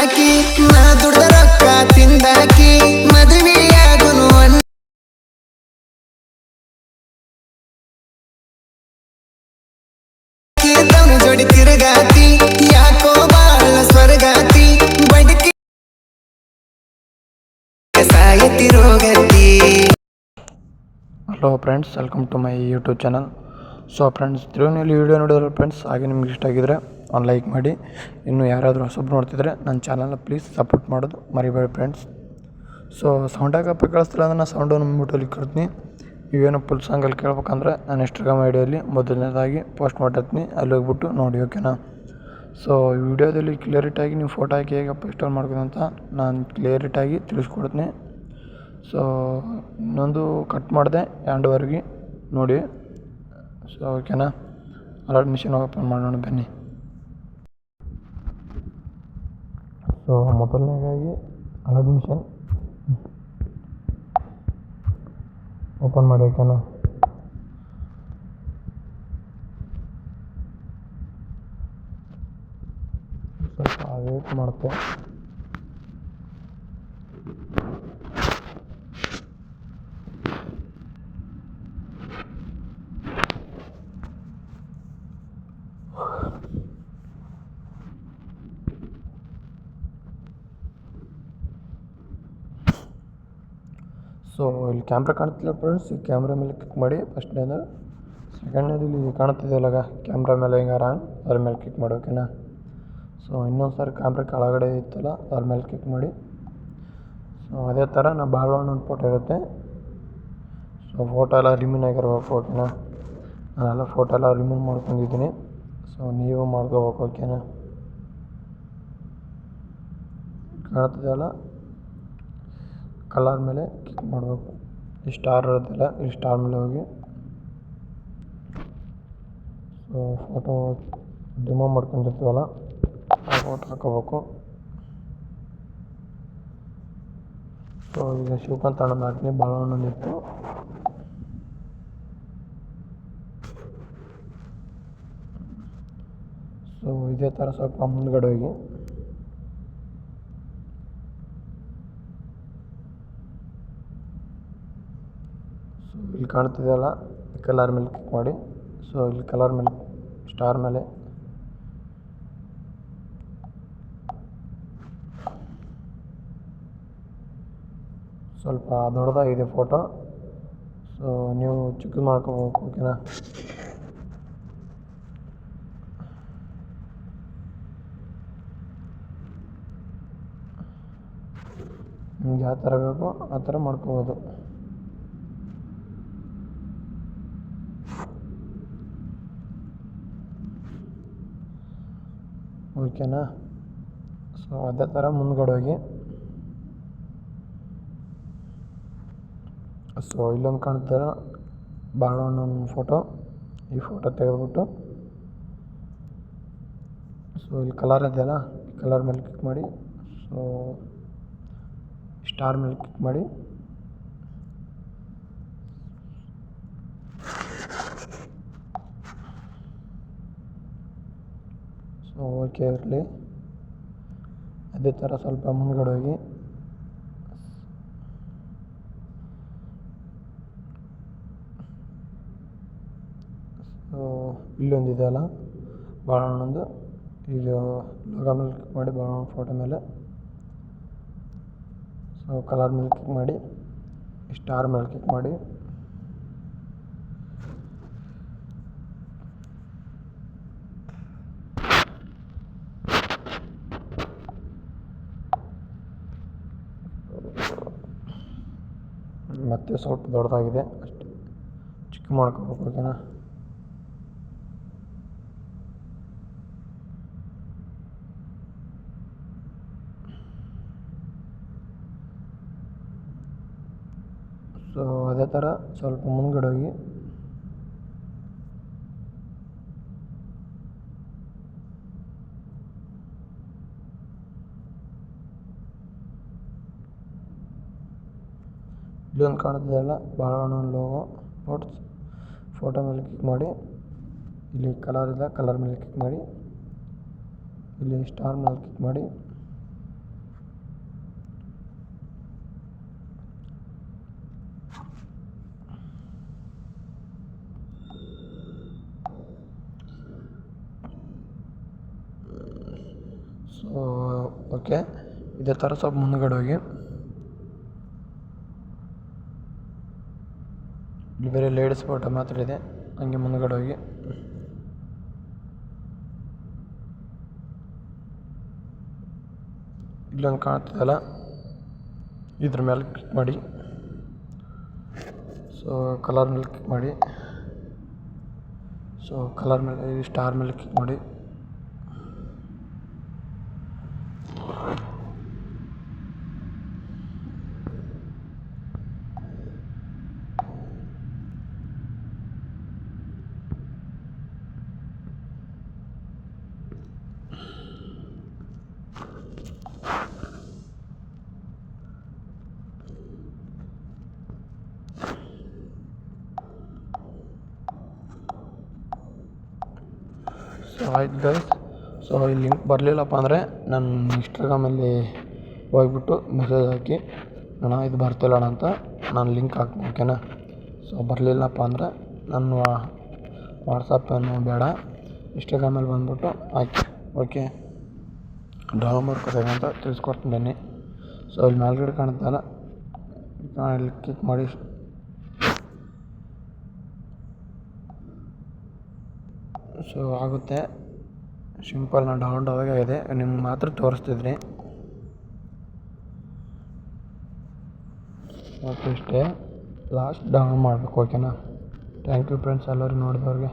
ಬಂದಾಕಿ ನಾ ದುಡ್ದ ರೊಕ್ಕ ತಿಂದಾಕಿ, ಮದುವೆಯಾಗುನು ಅನ್ನ ಜೋಡಿ ತಿರುಗಾತಿ, ಯಾಕೋ ಬಾಳ ಸ್ವರ್ಗಾತಿ ಬಡಕಿ ಸಾಯತಿ ರೋಗತಿ. Hello friends welcome to my YouTube channel so friends ತಿರುವಿನಲ್ಲಿ video ನೋಡಿದ್ರೆ ಫ್ರೆಂಡ್ಸ್ ಹಾಗೆ ನಿಮ್ಗೆ ಇಷ್ಟ ಆಗಿದ್ರೆ ಒಂದು ಲೈಕ್ ಮಾಡಿ. ಇನ್ನು ಯಾರಾದರೂ ಹೊಸಬ್ರು ನೋಡ್ತಿದ್ರೆ ನನ್ನ ಚಾನಲ್ನ ಪ್ಲೀಸ್ ಸಪೋರ್ಟ್ ಮಾಡೋದು ಮರಿಬೇಡಿ ಫ್ರೆಂಡ್ಸ್. ಸೊ ಸೌಂಡಾಗಪ್ಪ ಕಳಿಸ್ತಿಲ್ಲ ಅಂದ್ರೆ ನಾನು ಸೌಂಡು ನಮ್ಮ ಮ್ಯೂಟಲ್ಲಿ ಕೊಡ್ತೀನಿ ಇವೇನು ಫುಲ್ ಸಾಂಗಲ್ಲಿ ಕೇಳ್ಬೇಕಂದ್ರೆ ನಾನು ಇನ್ಸ್ಟಾಗ್ರಾಮ್ ಐಡಿಯಲ್ಲಿ ಮೊದಲನೇದಾಗಿ ಪೋಸ್ಟ್ ಮಾಡಿರ್ತೀನಿ ಅಲ್ಲಿ ಹೋಗ್ಬಿಟ್ಟು ನೋಡಿ ಓಕೆನಾ ಸೊ ವಿಡಿಯೋದಲ್ಲಿ ಕ್ಲಿಯರಿಟಾಗಿ ನೀವು ಫೋಟೋ ಹಾಕಿ ಹೇಗೆ ಇನ್ಸ್ಟಾಲ್ ಮಾಡ್ಬೋದು ಅಂತ ನಾನು ಕ್ಲಿಯರಿಟಾಗಿ ತಿಳಿಸ್ಕೊಡ್ತೀನಿ. ಸೊ ಇನ್ನೊಂದು ಕಟ್ ಮಾಡಿದೆ ಎರಡುವರೆಗೆ ನೋಡಿ. ಸೊ ಓಕೆನಾ ಅಲರ್ಟ್ ಮಿಷಿನ್ ಓಪನ್ ಮಾಡೋಣ ಬನ್ನಿ. ಸೊ ಮೊದಲನೇದಾಗಿ ಅಲರ್ಟ್ ಓಪನ್ ಮಾಡಿ ಸ್ವಲ್ಪ ವೇಟ್ ಮಾಡುತ್ತೆ ಸೊ, ಇಲ್ಲಿ ಕ್ಯಾಮ್ರಾ ಕಾಣ್ತಿಲ್ಲ ಫ್ರೆಂಡ್ಸ್ ಈ ಕ್ಯಾಮ್ರಾ ಮೇಲೆ ಕ್ಲಿಕ್ ಮಾಡಿ ಫಸ್ಟ್ನೇದು ಸೆಕೆಂಡ್ನೇದು ಇಲ್ಲಿ ಕಾಣ್ತಿದೆಯಲ್ಲ ಕ್ಯಾಮ್ರಾ ಮೇಲೆ ಹಿಂಗಾರ ಅದ್ರ ಮೇಲೆ ಕ್ಲಿಕ್ ಮಾಡಿ ಓಕೆನಾ ಸೊ ಇನ್ನೊಂದು ಸಾರಿ ಕ್ಯಾಮ್ರಾ ಕೆಳಗಡೆ ಇತ್ತಲ್ಲ, ಅದ್ರ ಮೇಲೆ ಕ್ಲಿಕ್ ಮಾಡಿ. ಸೊ ಅದೇ ಥರ ನಾ ಒಂದು ಫೋಟೋ ಇರುತ್ತೆ. ಸೊ ಫೋಟೋ ಎಲ್ಲ ರಿಮೂವ್ ಆಗಿರ್ಬೇಕು ಓಕೆನಾ ನಾನೆಲ್ಲ ಫೋಟೋ ಎಲ್ಲ ರಿಮೂವ್ ಮಾಡ್ಕೊಂಡಿದ್ದೀನಿ. ಸೊ ನೀವು ಮಾಡ್ಕೋಬೇಕು ಓಕೆನಾ ಕಾಣ್ತಿದೆಯಲ್ಲ ಕಲರ್ ಮೇಲೆ ಕ್ಲಿಕ್ ಮಾಡಬೇಕು. ಈ ಸ್ಟಾರ್ ಇರುತ್ತಲ್ಲ, ಈ ಸ್ಟಾರ್ ಮೇಲೆ ಹೋಗಿ. ಸೊ ಫೋಟೋ ರಿಮೂವ್ ಮಾಡ್ಕೊಂಡಿರ್ತೀವಲ್ಲ, ಆ ಫೋಟೋ ಹಾಕೋಬೇಕು. ಸೊ ಈಗ ಶಿವಕಾಂತ್ ಅಣ್ಣನ ಹಾಕ್ತೀನಿ ಬಾಳವಣ್ಣನ ಇತ್ತು ಸೊ ಇದೇ ಥರ ಸ್ವಲ್ಪ ಮುಂದ್ಗಡೆ ಹೋಗಿ ಸೊ ಇಲ್ಲಿ ಕಾಣ್ತಿದೆಯಲ್ಲ ಕಲರ್ ಮೇಲೆ ಮಾಡಿ. ಸೊ ಇಲ್ಲಿ ಕಲರ್ ಮೇಲೆ ಸ್ಟಾರ್ ಮೇಲೆ. ಸ್ವಲ್ಪ ದೊಡ್ಡದಾಗಿದೆ ಫೋಟೋ ಸೊ ನೀವು ಚಿಕ್ಕ ಮಾಡ್ಕೋಬೇಕು ಓಕೆನಾ ನಿಮ್ಗೆ ಯಾವ ಥರ ಬೇಕೋ ಆ ಥರ ಮಾಡ್ಕೋಬೋದು. ಓಕೆನಾ ಸೊ ಅದೇ ಥರ ಮುಂದ್ಗಡೆ ಹೋಗಿ. ಸೊ ಇಲ್ಲೊಂದು ಕಾಣ್ತಾರೆ ಬಾಳಣ್ಣನ ಫೋಟೋ ಈ ಫೋಟೋ ತೆಗೆದ್ಬಿಟ್ಟು. ಸೊ ಇಲ್ಲಿ ಕಲರ್ ಇದೆಯಲ್ಲ ಕಲರ್ ಮೇಲೆ ಕ್ಲಿಕ್ ಮಾಡಿ. ಸೊ ಸ್ಟಾರ್ ಮೇಲೆ ಕ್ಲಿಕ್ ಮಾಡಿ ಸೊ ಓಕೆ ಇರಲಿ. ಅದೇ ಥರ ಸ್ವಲ್ಪ ಮುಂದ್ಗಡೆ ಹೋಗಿ. ಸೊ ಇಲ್ಲೊಂದಿದೆಯಲ್ಲ ಬಾಳಣ್ಣಂದು. ಇದು ಲೋಗ ಮೇಲೆ ಕ್ಲಿಕ್ ಮಾಡಿ ಬಾಳಣ್ಣ ಫೋಟೋ ಮೇಲೆ. ಸೊ ಕಲರ್ ಮೇಲೆ ಕ್ಲಿಕ್ ಮಾಡಿ ಸ್ಟಾರ್ ಮೇಲೆ ಕ್ಲಿಕ್ ಮಾಡಿ. ಮತ್ತೆ ಸ್ವಲ್ಪ ದೊಡ್ಡದಾಗಿದೆ. ಅಷ್ಟೇ. ಚಿಕ್ಕ ಮಾಡ್ಕೋಬೇಕು ಓಕೆನಾ? ಸೊ ಅದೇ ಥರ ಸ್ವಲ್ಪ ಮುಂದ್ಗಡೆ ಹೋಗಿ. ಇಲ್ಲೊಂದು ಕಾಣುತ್ತಿದೆಯಲ್ಲ ಲೋಗೋ ನೋಟ್ಸ್ ಫೋಟೋ ಮೇಲೆ ಕ್ಲಿಕ್ ಮಾಡಿ, ಇಲ್ಲಿ ಕಲರ್ ಇದೆ ಕಲರ್ ಮೇಲೆ ಕ್ಲಿಕ್ ಮಾಡಿ, ಇಲ್ಲಿ ಸ್ಟಾರ್ ಮೇಲೆ ಕ್ಲಿಕ್ ಮಾಡಿ. ಸೊ ಓಕೆ ಇದೇ ಥರ ಸ್ವಲ್ಪ ಮುಂದ್ಗಡೆ ಹೋಗಿ. ಇಲ್ಲಿ ಬೇರೆ ಲೇಡೀಸ್ ಫೋಟೋ ಮಾತ್ರ ಇದೆ. ಹಂಗೆ ಮುಂದ್ಗಡೆ ಹೋಗಿ. ಇಲ್ಲೊಂದು ಕಾಣ್ತದಲ್ಲ? ಇದ್ರ ಮೇಲೆ ಕ್ಲಿಕ್ ಮಾಡಿ. ಸೊ ಕಲರ್ ಮೇಲೆ ಕ್ಲಿಕ್ ಮಾಡಿ. ಸೊ ಕಲರ್ ಮೇಲೆ ಸ್ಟಾರ್ ಮೇಲೆ ಕ್ಲಿಕ್ ಮಾಡಿ ಸೊ ಆಯ್ತು ಗೈಸ್ ಸೊ ಇಲ್ಲಿ ಲಿಂಕ್ ಬರಲಿಲ್ಲಪ್ಪ ಅಂದರೆ ನನ್ನ ಇನ್ಸ್ಟಾಗ್ರಾಮಲ್ಲಿ ಹೋಗ್ಬಿಟ್ಟು ಮೆಸೇಜ್ ಹಾಕಿ, ಅಣ್ಣ, ಇದು ಬರ್ತಿಲ್ಲ ಅಣ್ಣ ಅಂತ ನಾನು ಲಿಂಕ್ ಹಾಕ್ತೀನಿ ಓಕೆನಾ ಸೊ ಬರಲಿಲ್ಲಪ್ಪ ಅಂದರೆ ನನ್ನ ವಾಟ್ಸಪ್ ಏನು ಬೇಡ ಇನ್ಸ್ಟಾಗ್ರಾಮಲ್ಲಿ ಬಂದ್ಬಿಟ್ಟು ಹಾಕಿ ಓಕೆ ಡ್ರಾ ಮಾಡ್ಕೋತೇವೆ ಅಂತ ತಿಳಿಸ್ಕೊಡ್ತೀನಿ ಬನ್ನಿ. ಸೊ ಇಲ್ಲಿ ಮೇಲ್ಗಡೆ ಕಾಣುತ್ತಲ್ಲ ಇಲ್ಲಿ ಕ್ಲಿಕ್ ಮಾಡಿ ಸೊ ಆಗುತ್ತೆ. ಸಿಂಪಲ್ ನಾನು ಡೌನ್ಲೋಡ್ ಆಗಿದೆ. ನಿಮ್ಗೆ ಮಾತ್ರ ತೋರಿಸ್ತಿದ್ರಿ ಮತ್ತು ಇಷ್ಟೇ ಲಾಸ್ಟ್ ಡೌನ್ ಮಾಡಬೇಕು ಓಕೆನಾ ಥ್ಯಾಂಕ್ ಯು ಫ್ರೆಂಡ್ಸ್ ಎಲ್ಲರೂ ನೋಡಿದವ್ರಿಗೆ.